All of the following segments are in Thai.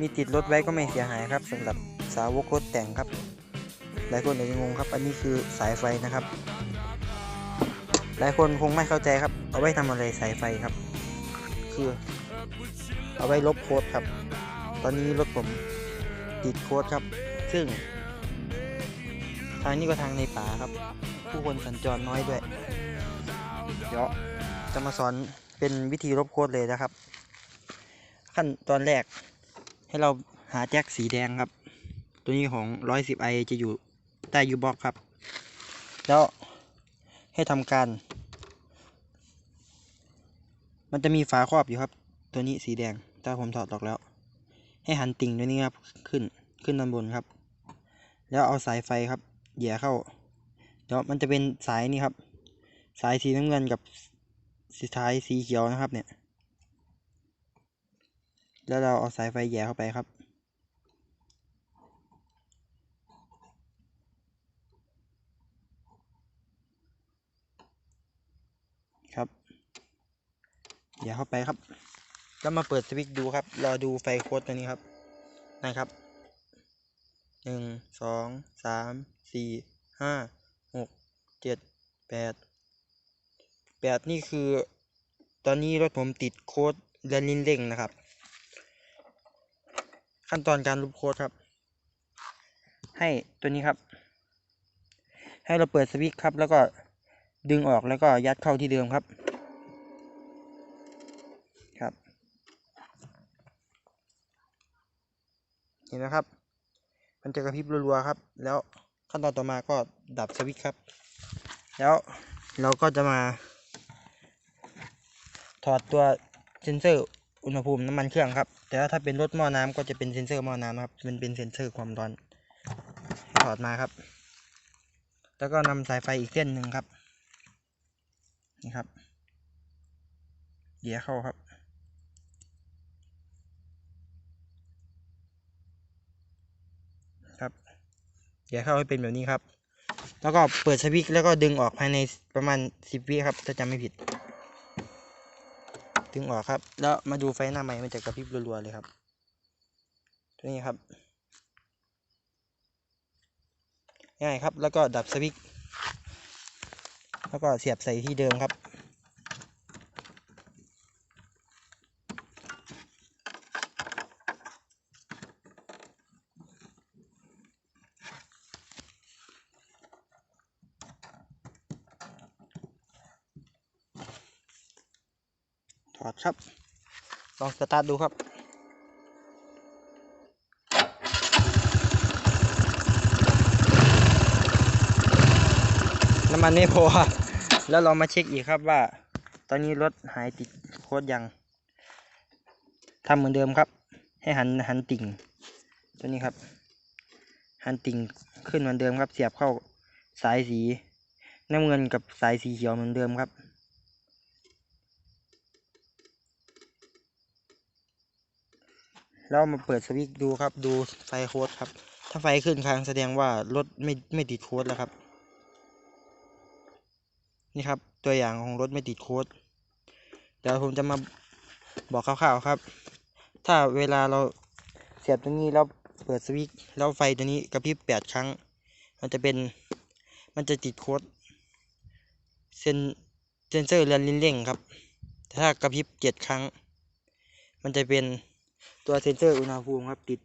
มีติดรถไว้ก็ไม่เสียหายครับสำหรับสาวกรถแต่งครับ หลายคนอาจจะงงครับ อันนี้คือสายไฟนะครับ หลายคนคงไม่เข้าใจครับ เอาไว้ทำอะไรสายไฟครับ คือ เอาไว้ลบโค้ดครับ ตอนนี้รถผมติดโค้ดครับ ซึ่ง ทางนี้ก็ทางในป่าครับ ผู้คนสัญจรน้อยด้วย เดี๋ยวจะมาสอนเป็นวิธีลบโค้ดเลยนะครับ ขั้นตอนแรก ให้เราหาแจ็คสีแดงครับ ตัวนี้ของ 110i จะอยู่ใต้ยูบ็อกครับ แล้วให้ทำการ มันจะมีฝาครอบอยู่ครับ ตัวนี้สีแดงถ้าผมถอดออกแล้ว ให้หันติ่งตัวนี้ครับขึ้นขึ้นด้านบนครับ แล้วเอาสายไฟครับเหยียเข้าเดี๋ยวมันจะเป็นสายนี่ครับ สายสีน้ำเงินกับสายสีเขียวนะครับเนี่ย แล้วเราเอาสายไฟแย่เข้าไปครับ ครับแย่เข้าไปครับ แล้วมาเปิดสวิตช์ดูครับ รอดูไฟโค้ดตัวนี้ครับนะครับหนึ่งสองสามสี่ห้าหกเจ็ดแปดแปดนี่คือ ตอนนี้รถผมติดโค้ดเรนลิ้นเร่งนะครับ ขั้นตอนการลบโค้ดครับ ให้ตัวนี้ครับ ให้เราเปิดสวิตช์ครับ แล้วก็ดึงออกแล้วก็ยัดเข้าที่เดิมครับ ครับ เห็นไหมครับ มันจะกระพริบรัวๆครับ แล้วขั้นตอนต่อมาก็ดับสวิตช์ครับ แล้วเราก็จะมา ถอดตัวเซนเซอร์ อุณหภูมิน้ำมันเครื่องครับ แต่ว่าถ้าเป็นรถหม้อน้ำก็จะเป็นเซ็นเซอร์หม้อน้ำนะครับมันเป็นเซ็นเซอร์ความร้อนถอดมาครับ แล้วก็นำสายไฟอีกเส้นหนึ่งครับนี่ครับเหยียเข้าครับ ครับเหยียเข้าให้เป็นแบบนี้ครับ แล้วก็เปิดสวิตช์แล้วก็ดึงออกภายในประมาณสิบวิครับถ้าจำไม่ผิด ถึงออกครับ แล้วมาดูไฟหน้าใหม่มันจะกระพริบรัวๆเลยครับตัวนี้ครับง่ายครับ แล้วก็ดับสวิตช์แล้วก็เสียบใส่ที่เดิมครับ ถอดครับ ลองสตาร์ทดูครับน้ำมันไม่พอ แล้วเรามาเช็คอีกครับว่า ตอนนี้รถหายติดโค้ดยังทำเหมือนเดิมครับ ให้หันหันติ่ง ตัวนี้ครับ หันติ่งขึ้นเหมือนเดิมครับ เสียบเข้าสายสีน้ำเงินกับสายสีเขียวเหมือนเดิมครับ แล้วมาเปิดสวิตช์ดูครับดูไฟโค้ดครับ ถ้าไฟขึ้นค้างแสดงว่ารถไม่ไม่ติดโค้ดแล้วครับ นี่ครับตัวอย่างของรถไม่ติดโค้ดเดี๋ยวผมจะมาบอกคร่าวๆครับ ถ้าเวลาเราเสียบตรงนี้แล้วเปิดสวิตช์แล้วไฟตัวนี้กระพริบแปดครั้ง มันจะเป็นมันจะติดโค้ดเซนเซนเซอร์เรือนลิ้นเร่งครับแต่ถ้ากระพริบเจ็ดครั้ง มันจะเป็น ตัวเซนเซอร์อุณหภูมิครับติด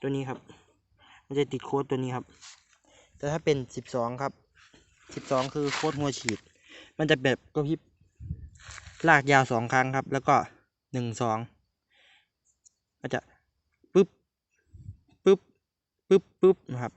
ตัวนี้ครับ มันจะติดโค้ดตัวนี้ครับ แต่ถ้าเป็นสิบสองครับสิบสองคือโค้ดหัวฉีด มันจะแบบก็พริบลากยาวสองครั้งครับ แล้วก็หนึ่งสองมันจะปึ๊บปึ๊บปึ๊บปึ๊บนะครับ